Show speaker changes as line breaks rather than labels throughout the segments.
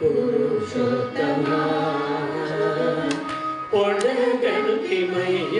Purushothama ഒഴകൃതിമയ്യ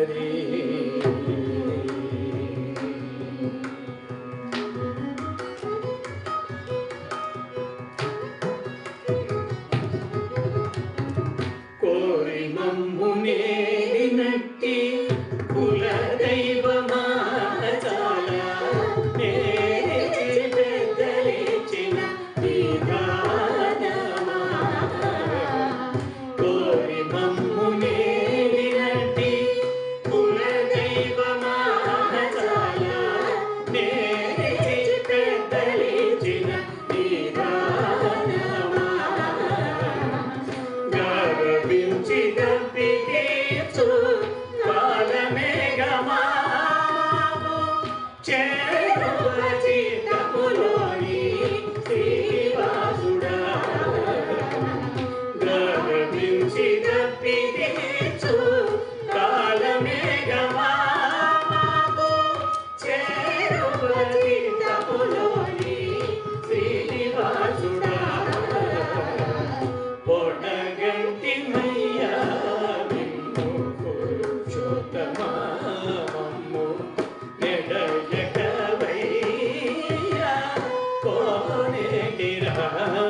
Hare Amen.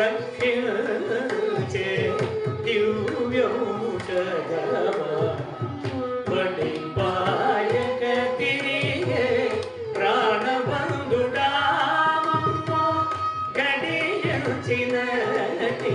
వర్తించే దివ్యముషగమా పడిపాయక తిరిగే ప్రాణబంధుడామమ్మ గడియను చిన్నటి